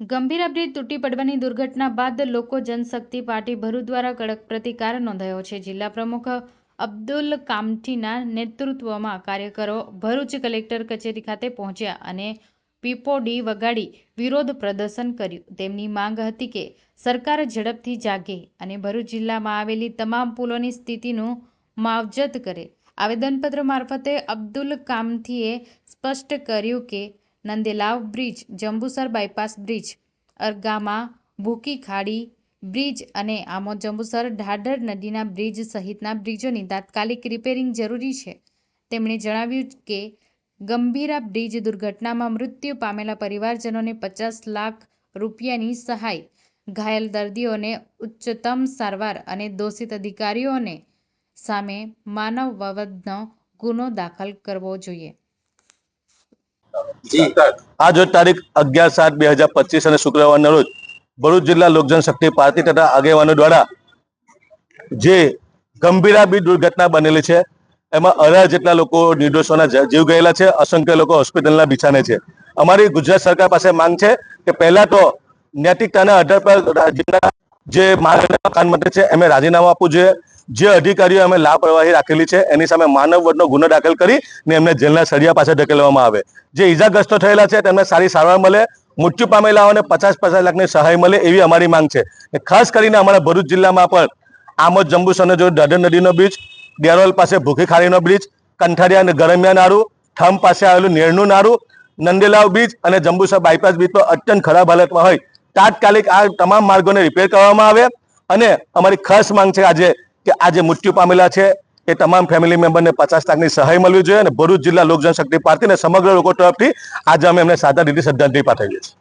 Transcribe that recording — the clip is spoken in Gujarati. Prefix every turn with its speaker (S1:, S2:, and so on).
S1: ગંભીરા અબડી તૂટી પડવાની દુર્ઘટના બાદ લોકો જનશક્તિ પાર્ટી ભરૂચ દ્વારા કડક પ્રતિકાર નોંધાયો છે. જિલ્લા પ્રમુખ અબ્દુલ કામઠીના નેતૃત્વમાં કાર્યકરો ભરૂચ કલેક્ટર કચેરી ખાતે પહોંચ્યા અને પીપોડી વગાડી વિરોધ પ્રદર્શન કર્યું. તેમની માંગ હતી કે સરકાર ઝડપથી જાગે અને ભરૂચ જિલ્લામાં આવેલી તમામ પુલોની સ્થિતિનું માવજત કરે. આવેદનપત્ર મારફતે અબ્દુલ કામથીએ સ્પષ્ટ કર્યું કે Nandelav bridge, Jambusar bypass bridge, Aragama, Bhuki Khadi bridge અને આમોદ જંબુસર ઢાઢર નદીના બ્રિજ સહિતના બ્રિજોની તાત્કાલિક રિપેરિંગ જરૂરી છે. તેમણે જણાવ્યું કે, ગંભીરા બ્રિજ દુર્ઘટનામાં મૃત્યુ પામેલા પરિવારજનોને પચાસ લાખ રૂપિયાની સહાય, ઘાયલ દર્દીઓને ઉચ્ચતમ સારવાર અને દોષિત અધિકારીઓને સામે માનવ વવદનો ગુનો દાખલ કરવો જોઈએ.
S2: આજ રોજ તારીખ અગિયાર સાત બે હજાર પચીસ અને શુક્રવારના રોજ ભરૂચ જિલ્લા લોકજન શક્તિ પાર્ટી તથા આગેવાનો દ્વારા જે ગંભીરા બી દુર્ઘટના બનેલી છે એમાં અઢાર જેટલા લોકો નિર્દોષોના જીવ ગયેલા છે અસંખ્ય લોકો હોસ્પિટલના બિછાને છે. અમારી ગુજરાત સરકાર પાસે માંગ છે કે પહેલા તો નૈતિકતાના આધાર પર જે માનવ મકાન છે એમને રાજીનામું આપવું જોઈએ. જે અધિકારીઓ અમે લાપરવાહી રાખેલી છે, એની સામે માનવ વડનો ગુનો દાખલ કરી ને એમને જેલના સળિયા પાસે ધકેલવામાં આવે. જે ઈજાગ્રસ્તો થયેલા છે, તેમને સારી સારવાર મળે, મૃત્યુ પામેલાઓને પચાસ પચાસ લાખની સહાય મળે એવી અમારી માંગ છે. ખાસ કરીને અમારા ભરૂચ જિલ્લામાં પણ આમોદ જંબુસરનો જો દાદર નદીનો બ્રિજ ડેરોલ પાસે ભૂખી ખાડીનો બ્રિજ કંઠારિયા ગરમિયા નારું થમ પાસે આવેલું નેરનું નારું નંદેલાવ બ્રિજ અને જંબુસર બાયપાસ બ્રિજ તો અત્યંત ખરાબ હાલતમાં હોય. તાત્કાલિક આ તમામ માર્ગોને રિપેર કરવામાં આવે અને અમારી ખાસ માંગ છે આજે કે આ જે મૃત્યુ પામેલા છે, એ તમામ ફેમિલી મેમ્બરને પચાસ લાખની સહાય મળવી જોઈએ અને ભરૂચ જિલ્લા લોક જનશક્તિ પાર્ટી અને સમગ્ર લોકો તરફથી આજે અમે એમને સાદા રીતે શ્રદ્ધાંજલિ પાઠવીએ છીએ.